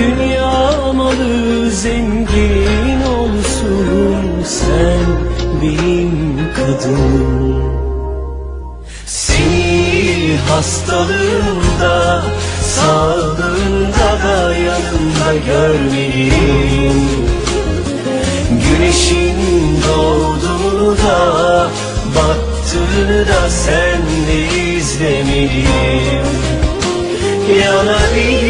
Dünya malı zengin olsun sen benim kadınım Seni hastalığında sağlığında da yanımda görmeliyim Güneşin doğduğunu da battığını da sen de izlemeliyim Yanabilir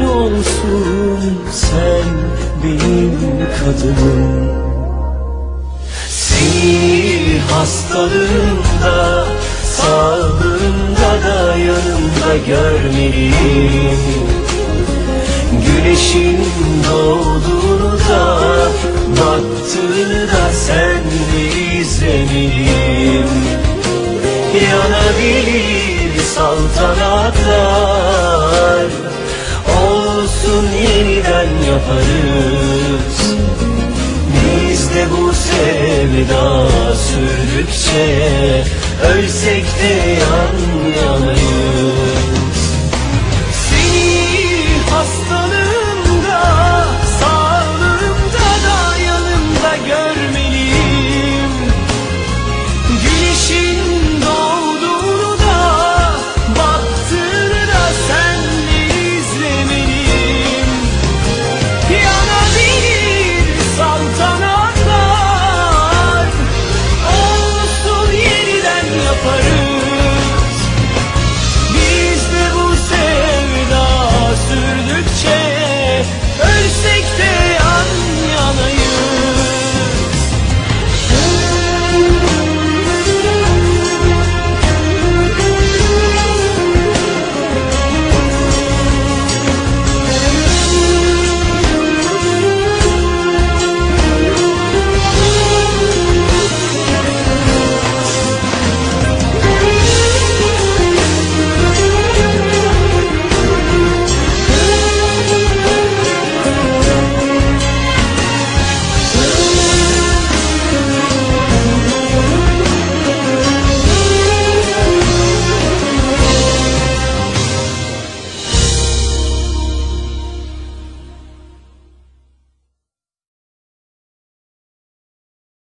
sen benim kadınım. Seni hastalığında sağlığında da yanımda görmeliyim. Güneşin doğduğunu da battığını da sen de izlemeliyim. Yanabilir saltanatlar yaparız. Biz de bu sevda sürdükçe Ölsek de yan yanayız